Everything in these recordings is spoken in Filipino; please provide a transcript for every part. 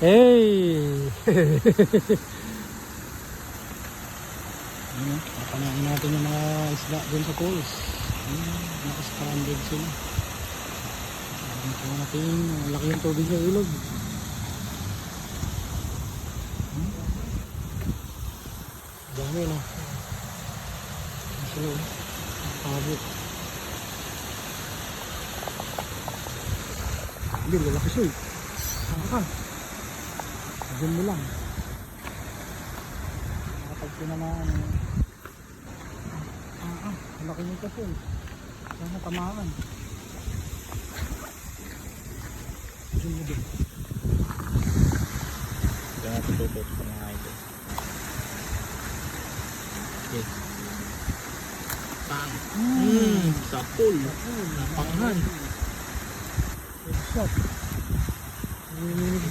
Hey! Ano, papanain natin yung mga isda dun sa pools. Ayun, nakastranded sila. Ano po natin, laki yung tubig sa ilog. Hmm? Dami na. Sila oh? Nakakabot. Hindi, lalaki siya eh. Saan ka? Diyan mo lang. Nakapagpina na ano. Ah, ah, malaki nito siya eh. Sana tamaan. Diyan mo din. Diyan natin tutot sa mga idol. Okay. Pang. Hmm, sa pool. Napangan. Headshot.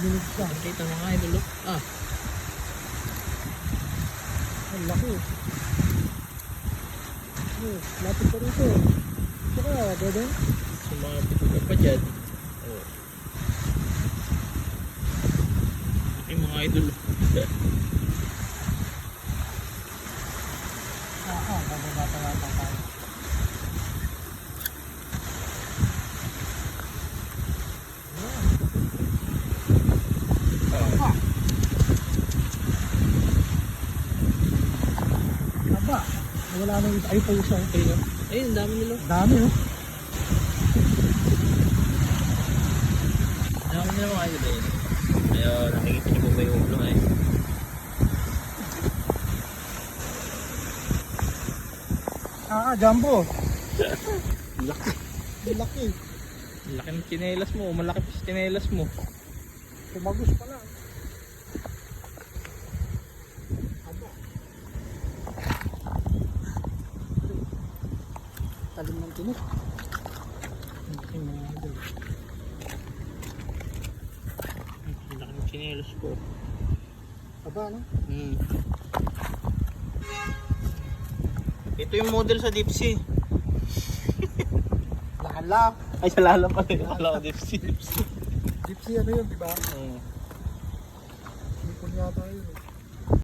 Nininig-ninig siya. Kita mga idol. oh. Ah, Ang laki. Oh, lapit ka rito. Saka, dede. sumabit ka pa dyan. Oh. Ay mga idol. Ah, ah, bababa pa yata tayo. Aba, wala nang ay pusa. Ayun, oh. Ayun, ang dami nila. Dami oh. Dami nila mga idol. Ayun. Ayun, nakikita niyo po ba yung ulo eh. Ah, ah, jumbo. Laki. Laki. Laki ng chinelas mo. Malaki pa sa chinelas mo. Tumagos pa lang. Talim ng tinik. Ay, mga idol. Ang laki ng chinelas ko. Aba, no? Hmm. Ito yung model sa deep sea. Lala. Ay, sa lalam pala yun. Akala ko deep sea. Ano yun, di ba? Oo. Sipon yata yun. eh.